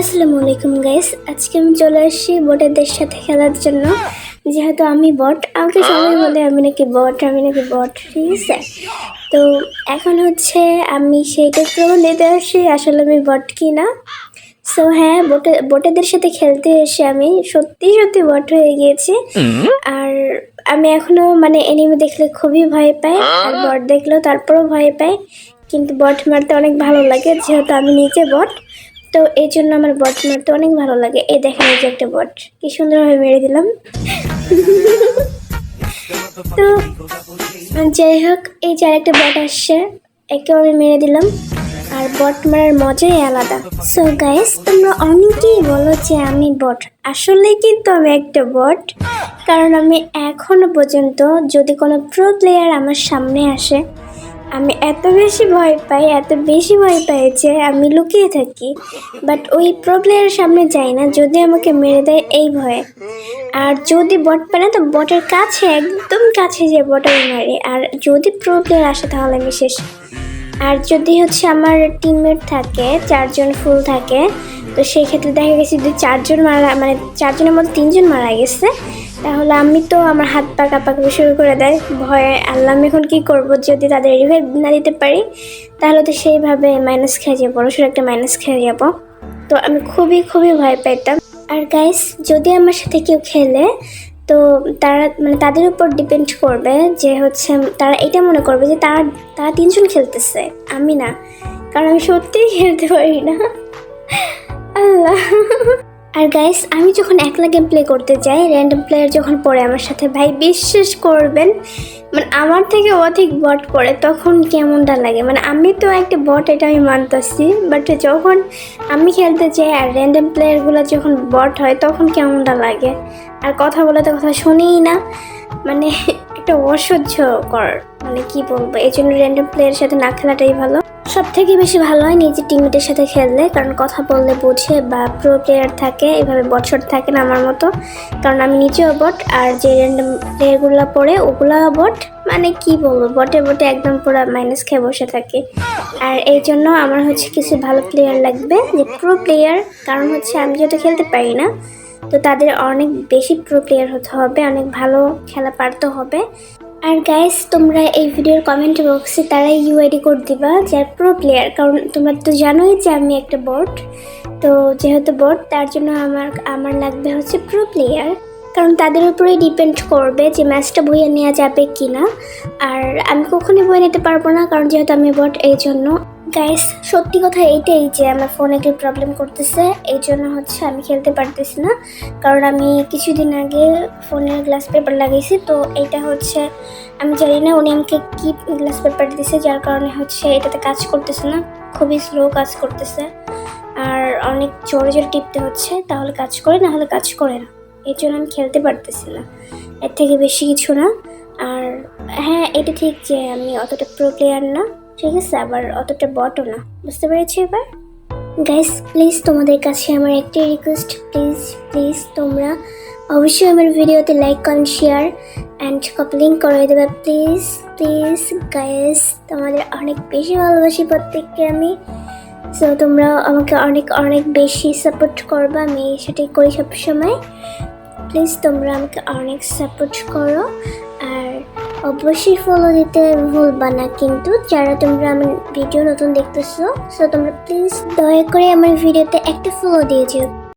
আসসালামু আলাইকুম গাইস আজকে আমি চলে আসছি বটেদের সাথে খেলার জন্য। যেহেতু আমি বট, আমাকে সবাই বলে আমি নাকি বট, আমি নাকি বট, ঠিক আছে? তো এখন হচ্ছে আমি সেইটা প্রমাণ দিতে আসছি আসলে আমি বট কি না সো হ্যাঁ বটে, বটেদের সাথে খেলতে এসে আমি সত্যি সত্যি বট হয়ে গিয়েছি। আর আমি এখনও মানে এনিমে দেখলে খুবই ভয় পাই, আর বট দেখলেও তারপরেও ভয় পাই। কিন্তু বট মারতে অনেক ভালো লাগে, যেহেতু আমি নিজে বট। তো এই জন্য আমার বট মারতে অনেক ভালো লাগে। এই দেখেন এই যে একটা বট, কি সুন্দরভাবে মেরে দিলাম। তো যাই হোক, এই যে আরেকটা বট আসছে একেও আমি মেরে দিলাম। আর বট মারার মজাই আলাদা। সো গাইস তোমরা অনেকেই বলো যে আমি বট। আসলে কিন্তু আমি একটা বট, কারণ আমি এখনও পর্যন্ত যদি কোনো প্রো প্লেয়ার আমার সামনে আসে আমি এত বেশি ভয় পাই, এত বেশি ভয় পাই যে আমি লুকিয়ে থাকি। বাট ওই প্রো প্লেয়ারের সামনে যাই না, যদি আমাকে মেরে দেয় এই ভয়ে। আর যদি বট পায় না তো বটের কাছে, একদম কাছে যে বটের মারি। আর যদি প্রো প্লেয়ার আসে তাহলে আমি শেষ। আর যদি হচ্ছে আমার টিমমেট থাকে, চারজন ফুল থাকে, তো সেই ক্ষেত্রে দেখা গেছে যদি চারজন মারা মানে চারজনের মধ্যে তিনজন মারা গেছে। তাহলে আমি তো আমার হাত পা কাঁপাকাঁপি শুরু করে দেয়। ভয়ে আল্লাহ, আমি এখন কী করব যদি তাদের রিভাইভ না দিতে পারি? তাহলে তো সেইভাবে মাইনাস খেয়ে যাব বড়সড় একটা মাইনাস খেয়ে যাব। তো আমি খুবই খুবই ভয় পাইতাম। আর গাইস যদি আমার সাথে কেউ খেলে, তো তারা মানে তাদের উপর ডিপেন্ড করবে যে হচ্ছে, তারা এটা মনে করবে যে তারা তারা তিনজন খেলতেছে, আমি না। কারণ আমি সত্যিই খেলতে পারি না। আল্লাহ। আর গাইস আমি যখন একলা গেম প্লে করতে যাই র্যান্ডম প্লেয়ার যখন পড়ে আমার সাথে, ভাই বিশ্বাস করবেন মানে আমার থেকে অধিক বট পড়ে, তখন কেমনটা লাগে? মানে আমি তো একটা বট এটা আমি মানতেছি বাট যখন আমি খেলতে যাই আর র্যান্ডম প্লেয়ারগুলো যখন বট হয়, তখন কেমনটা লাগে? আর কথা বলে তো কথা শুনেই না মানে একটা অসহ্যকর মানে কি বলব? এই জন্য র্যান্ডম প্লেয়ারের সাথে না খেলাটাই ভালো। সব থেকে বেশি ভালো হয় নিজের টিমমেটের সাথে খেললে, কারণ কথা বললে বুঝে বা প্রো প্লেয়ার থাকে, এভাবে বটশট থাকে না আমার মতো। কারণ আমি নিজেও বট আর যে র্যান্ডম প্লেয়ারগুলো পড়ে ওগুলো বট মানে কি বলব, বটে বটে একদম পুরো মাইনাস খেয়ে বসে থাকে। আর এই জন্য আমার হচ্ছে কিছু ভালো প্লেয়ার লাগবে যে প্রো প্লেয়ার কারণ হচ্ছে আমি যেহেতু খেলতে পারি না, তো তাদের অনেক বেশি প্রো প্লেয়ার হতে হবে, অনেক ভালো খেলা পারতে হবে। আর গাইস তোমরা এই ভিডিওর কমেন্ট বক্সে তারাই ইউআইডি কোড দিবা, যার প্রো প্লেয়ার কারণ তোমরা তো জানোই যে আমি একটা বোর্ড তো যেহেতু বোর্ড তার জন্য আমার আমার লাগবে হচ্ছে প্রো প্লেয়ার কারণ তাদের উপরেই ডিপেন্ড করবে যে ম্যাচটা বইয়ে নেওয়া যাবে কি না আর আমি কখনোই বই নিতে পারব না, কারণ যেহেতু আমি বট এই জন্য গাইস সত্যি কথা এইটাই যে আমার ফোনে একটু প্রবলেম করতেছে। এই জন্য হচ্ছে আমি খেলতে পারতেছি না। কারণ আমি কিছুদিন আগে ফোনের গ্লাস পেপার লাগিয়েছি তো এটা হচ্ছে আমি জানি না উনি আমাকে কি গ্লাস পেপার দিয়েছে যার কারণে হচ্ছে এটাতে কাজ করতেছে না। খুবই স্লো কাজ করতেছে। আর অনেক জোরে জোরে টিপতে হচ্ছে, তাহলে কাজ করে, না হলে কাজ করে না। এই জন্য আমি খেলতে পারতেছি না। এর থেকে বেশি কিছু না। আর হ্যাঁ এটা ঠিক যে আমি অতটা প্রো প্লেয়ার না। ঠিক আছে, আবার অতটা বটও না। বুঝতে পেরেছি এবার? গাইস প্লিজ তোমাদের কাছে আমার একটি রিকোয়েস্ট প্লিজ প্লিজ তোমরা অবশ্যই আমার ভিডিওতে লাইক কমেন্ট শেয়ার অ্যান্ড কপলিং করে দেবে। প্লিজ প্লিজ গাইস তোমাদের অনেক বেশি ভালোবাসি প্রত্যেককে আমি। সো তোমরা আমাকে অনেক অনেক বেশি সাপোর্ট করবে, আমি সেটাই করি সবসময়। প্লিজ তোমরা আমাকে অনেক সাপোর্ট করো। অবশ্যই ফলো দিতে ভুলবা না। কিন্তু যারা তোমরা আমার ভিডিও নতুন দেখতেছো সো তোমরা প্লিজ দয়া করে আমার ভিডিওতে একটা ফলো দিয়ে যেও।